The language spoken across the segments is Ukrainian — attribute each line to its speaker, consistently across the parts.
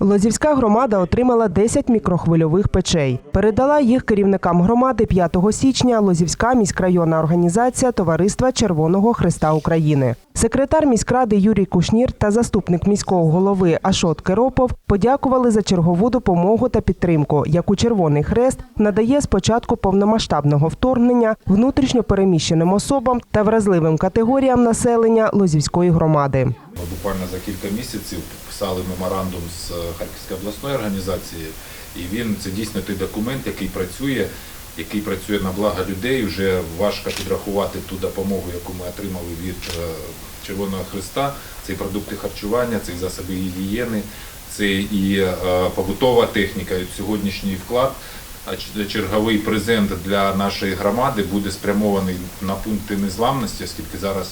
Speaker 1: Лозівська громада отримала 10 мікрохвильових печей. Передала їх керівникам громади 5 січня Лозівська міськрайонна організація Товариства Червоного Христа України. Секретар міськради Юрій Кушнір та заступник міського голови Ашот Керопов подякували за чергову допомогу та підтримку, яку Червоний Хрест надає з початку повномасштабного вторгнення внутрішньо переміщеним особам та вразливим категоріям населення Лозівської громади.
Speaker 2: Ми буквально за кілька місяців підписали меморандум з е, Харківською обласною організацією, і він це дійсно той документ, який працює, який працює на благо людей. Вже важко підрахувати ту допомогу, яку ми отримали від е, Червоного Христа. Це і продукти харчування, це і засоби гігієни, це і е, побутова техніка. І сьогоднішній вклад. Черговий презент для нашої громади буде спрямований на пункти незламності, оскільки зараз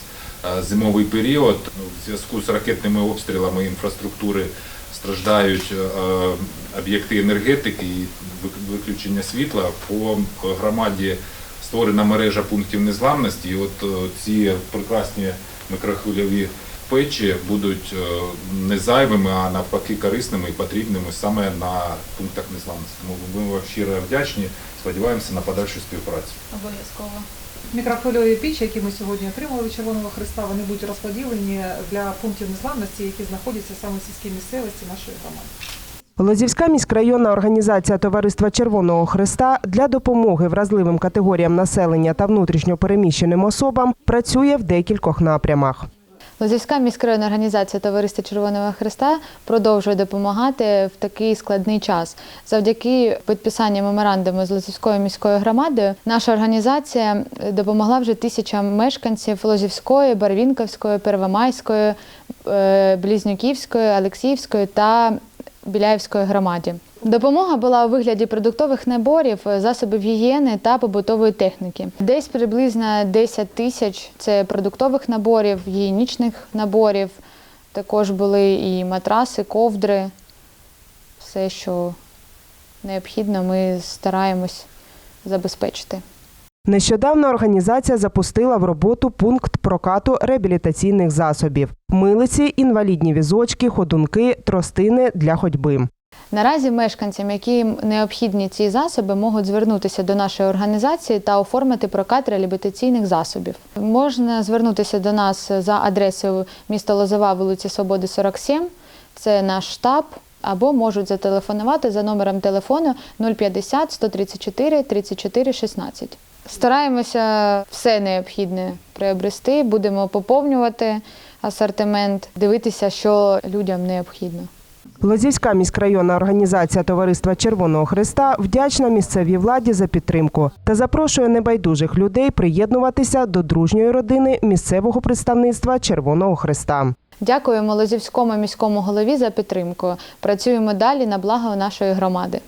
Speaker 2: е, зимовий період ну, в зв'язку з ракетними обстрілами інфраструктури страждають е, об'єкти енергетики і вик- виключення світла. По громаді створена мережа пунктів незламності. І от е, ці прекрасні микрохвильові печі будуть е, не зайвими, а навпаки корисними і потрібними саме на пунктах незламності. Тому ми вам щиро вдячні. Сподіваємося на подальшу співпрацю.
Speaker 3: Обов'язково.
Speaker 4: Мікрохвильові пічі, які ми сьогодні отримали від Червоного Христа, вони будуть розподілені для пунктів незламності, які знаходяться саме в сільській місцевості нашої громади.
Speaker 1: Лозівська міськрайонна організація Товариства Червоного Христа для допомоги вразливим категоріям населення та внутрішньо переміщеним особам працює в декількох напрямах.
Speaker 3: Лозівська міськрайонна організація Товариства Червоного Христа продовжує допомагати в такий складний час. Завдяки підписанню меморандуму з Лозівською міською громадою наша організація допомогла вже тисячам мешканців Лозівської, Барвінковської, Первомайської, Блізнюківської, Близнюківської, Олексіївської та Біляївської громаді. Допомога була у вигляді продуктових наборів, засобів гігієни та побутової техніки. Десь приблизно 10 тисяч це продуктових наборів, гігієнічних наборів. Також були і матраси, ковдри. Все, що необхідно, ми стараємось забезпечити.
Speaker 1: Нещодавно організація запустила в роботу пункт прокату реабілітаційних засобів: милиці, інвалідні візочки, ходунки, тростини для ходьби.
Speaker 3: Наразі мешканцям, яким необхідні ці засоби, можуть звернутися до нашої організації та оформити прокат реабілітаційних засобів. Можна звернутися до нас за адресою міста Лозова, вулиці Свободи, 47. Це наш штаб. Або можуть зателефонувати за номером телефону 050 134 34 16. Стараємося все необхідне приобрести, будемо поповнювати асортимент, дивитися, що людям необхідно.
Speaker 1: Лозівська міськрайонна організація Товариства Червоного Христа вдячна місцевій владі за підтримку та запрошує небайдужих людей приєднуватися до дружньої родини місцевого представництва Червоного Христа.
Speaker 3: Дякуємо Лозівському міському голові за підтримку. Працюємо далі на благо нашої громади.